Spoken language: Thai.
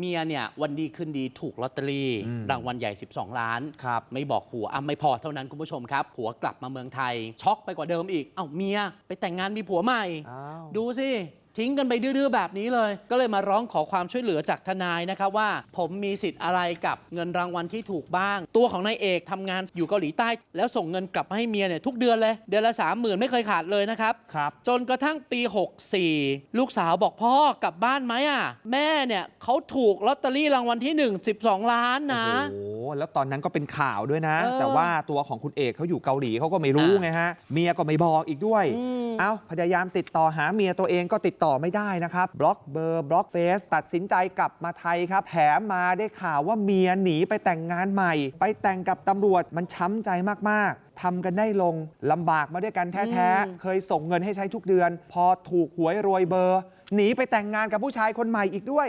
เมียเนี่ยวันดีคืนดีถูกลอตเตอรี่อืมรางวัลใหญ่ 12 ล้านครับไม่บอกผัวอะไม่พอเท่านั้นคุณผู้ชมครับ ผัวกลับมาเมืองไทย ช็อกไปกว่าเดิมอีก เอ้าเมียไปแต่งงานมีผัวใหม่อ้าวดูสิทิ้งกันไปดื้อๆแบบนี้เลย ก็เลยมาร้องขอความช่วยเหลือจากทนายนะครับว่า ผมมีสิทธิ์อะไรกับเงินรางวัลที่ถูกบ้าง ตัวของนายเอกทำงานอยู่เกาหลีใต้ แล้วส่งเงินกลับมาให้เมียเนี่ยทุกเดือนเลย เดือนละสามหมื่นไม่เคยขาดเลยนะครับครับ จนกระทั่งปี 64 ลูกสาวบอกพ่อกลับบ้านไหมอะแม่เนี่ยเขาถูกลอตเตอรี่รางวัลที่ 1 12 ล้านนะ โอ้โห แล้วตอนนั้นก็เป็นข่าวด้วยนะเออแต่ว่าตัวของคุณเอกเขาอยู่เกาหลีเขาก็ไม่รู้อะไงฮะ เมียก็ไม่บอกอีกด้วยอืมเอ้าพยายามติดต่อหาเมียตัวเองก็ติดต่อไม่ได้นะครับ บล็อกเบอร์บล็อกเฟซตัดสินใจกลับมาไทยครับ แถมมาได้ข่าวว่าเมียหนีไปแต่งงานใหม่ ไปแต่งกับตำรวจมันช้ำใจมากๆทำกันได้ลงลำบากมาด้วยกันแท้อืมๆเคยส่งเงินให้ใช้ทุกเดือน พอถูกหวยรวยเบอร์ หนีไปแต่งงานกับผู้ชายคนใหม่อีกด้วย